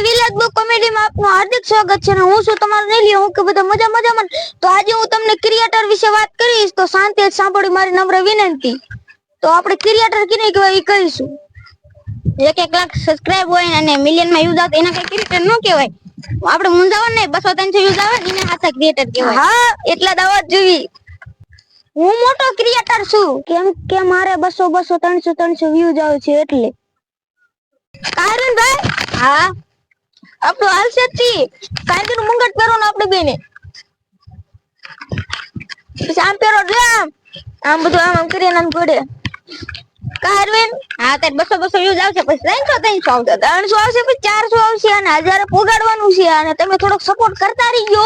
મારી વિલાસ book comedy માં આપનું હાર્દિક સ્વાગત છે અને હું છું તમારો નેલી હું કે બધા મજા મજામાં તો આજે હું તમને ક્રિએટર વિશે વાત કરીશ તો શાંતિ સાંભળી મારી નમ્ર વિનંતી. તો આપણે ક્રિએટર કીને કહેવાય એ કહીશું. એક એક લાખ સબસ્ક્રાઇબ હોય અને મિલિયનમાં યુઝ આવે એના કઈ ક્રિએટર ન કહેવાય. આપણે મુંજાવન નહીં બસો ત્રણસો યુઝ આવે ને એને હાથે ક્રિએટર કહેવાય. હા. એટલા દાવા જોવી. હું મોટો ક્રિએટર છું. કેમ કે મારે બસો બસો ત્રણસો ત્રણસો વ્યૂઝ આવે છે એટલે. કારણ ભાઈ હા? આપણું હાલશે છી નું મુંગટ પહેરો ને આપણે બેને. પછી આમ પહેરો આમ. આમ બધું આમ આમ કરીને આમ ઘોડે કારવેન હા ત્યારે બસો બસો વ્યૂઝ આવશે પછી ત્રણસો ત્રણસો આવશે. ત્રણસો આવશે પછી ચારસો આવશે અને હજારે પોગાડવાનું છે અને તમે થોડોક સપોર્ટ કરતા રહીજો.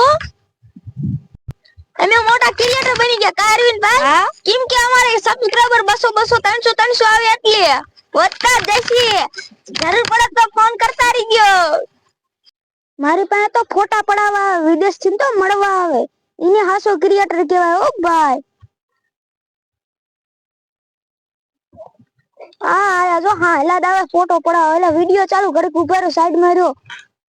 અમે મોટા ક્રિએટર બની ગયા. કારવીન ભાઈ? કેમ કે અમારે સબસ્ક્રાઇબર બસો બસો ત્રણસો ત્રણસો આવે એટલે. વધતા જશે. જરૂર પડે તો ફોન કરતા રહીજો. મારી પાસે તો ફોટા પડાવવા વિદેશથી તો મળવા આવે. એને હાસો ક્રિએટર કહેવાય ઓ ભાઈ. હા આયા જો હા એલા દાવે ફોટો પડાવો એલા વિડિયો ચાલુ ઘડીક ઊભા રહ્યો સાઈડમાં રહ્યો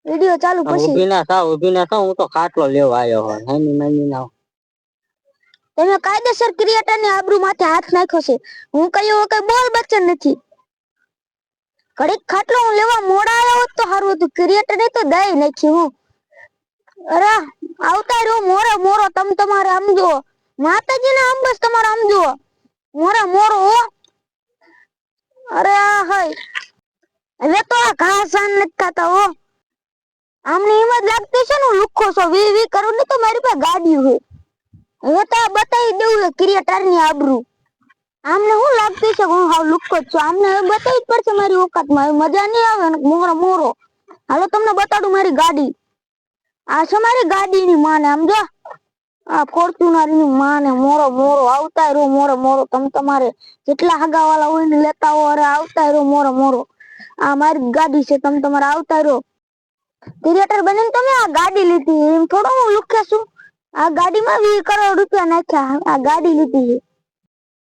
વિડિયો ચાલુ પછી. ઊભી ના થા ઊભી ના થા હું તો ખાટલો લેવા આવ્યો હોય નાની નાની ના તમે કાયદેસર ક્રિએટર ને આબરૂ માથે હાથ નાખ્યો છે. હું કયો કઈ બોલ બચ્ચન નથી. ઘડીક ખાટલો હું લેવા મોડા આવ્યો હોત તો ક્રિએટર ને તો દઈ નાખી હું. અરે, આવતા રહ્યો મોરે મોરો, તમ તમારે આમ માતાજી ને આમ બસ તમારે આમ જુઓ મોરે હો. અરે હઈ હવે તો આ ઘાસ આન હો. આમને એમ જ લાગતી છે ને, હું લુખ્ખો છો. વી વી કરું ને તો મારી પાસે ગાડી હોય. હવે તો આ બતાવી દેવું છે ક્રિએટરની આબરૂ. આમને શું લાગતી છે હું હાવ લુખ્ખો જ છું? આમને હવે બતાવી જ પડશે મારી ઓકાતમાં. મજા નહીં આવે મોરો મોરો. હાલો તમને બતાડું મારી ગાડી. આ છે મારી ગાડીની માને, આમ જો. આ ફોર્ચ્યુનરની માને, મોરો મોરો આવતા રહ્યો, મોરો મોરો. તમે તમારે જેટલા હાગા વાળા હોય ને લેતા હો, અરે આવતા રહ્યો, મોરો મોરો. આ મારી ગાડી છે, તમે તમારે આવતા રહ્યો. ક્રિએટર બનીને તમે આ ગાડી લીધી. એમ થોડો હું લુખે છું. આ ગાડીમાં વીસ કરોડ રૂપિયા નાખ્યા. આ ગાડી લીધી છે.